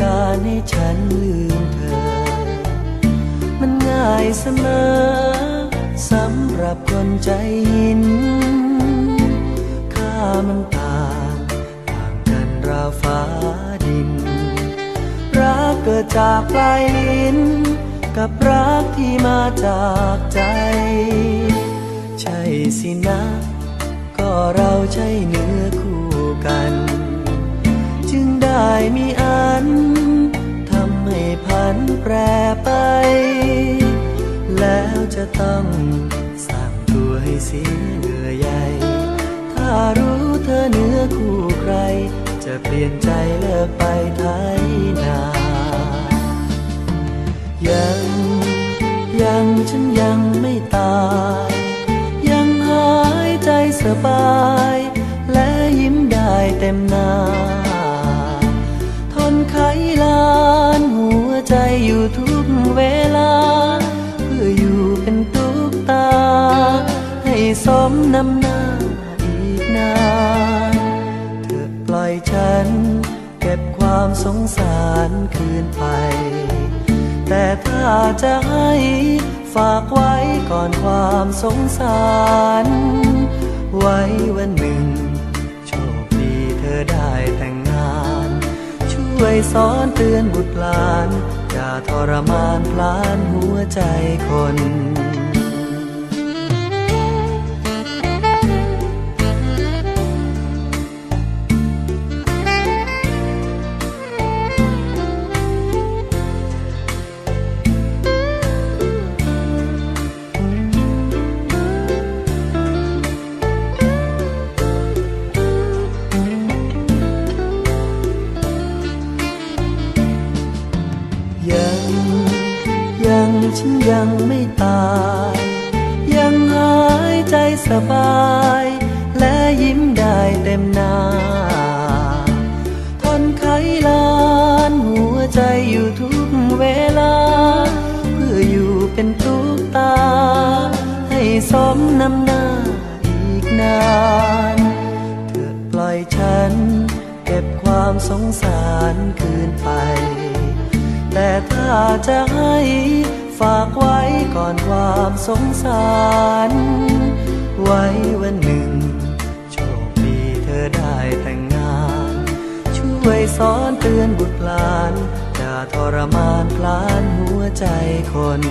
การให้ฉันลืมเธอ มันง่ายเสมอสำหรับคนใจหิน ค่ามันต่างต่างกันราวฟ้าดิน รักเกิดจากปลายลิ้น กับรักที่มาจากใจ ใช่สินะ ก็เราใช่เนื้อคู่กัน ได้มีอัน ทำให้พันแปรไป แล้วจะต้องสั่งตัวให้เสียเหงื่อใหญ่ ถ้ารู้เธอเนื้อคู่ใคร จะเปลี่ยนใจเลิกไปไทยนา ยังยังฉันยังไม่ตาย ยังหายใจสบาย ใจอยู่ทุกเวลา เพื่ออยู่เป็นตุ๊กตา ให้สมน้ำหน้าอีกนานเธอปล่อยฉัน เก็บความสงสารคืนไป แต่ถ้าจะให้ฝากไว้ก่อนความสงสาร วยสอนเตือนบุตรหลาน อย่าทรมานพลานหัวใจคน ยัง ยังฉันยังไม่ตาย ยังหายใจสบาย และยิ้มได้เต็มหน้าทนไขลานหัวใจอยู่ทุกเวลา เพื่ออยู่เป็นตุ๊กตา ให้สมน้ำหน้าอีกนานเธอปล่อยฉัน เก็บความสงสารคืนไป แต่ถ้าจะให้ฝากไว้ก่อนความสงสาร ไว้วันหนึ่ง โชคดีเธอได้แต่งงาน ช่วยสอนเตือนบุตรหลานอย่าทรมานพลานหัวใจคน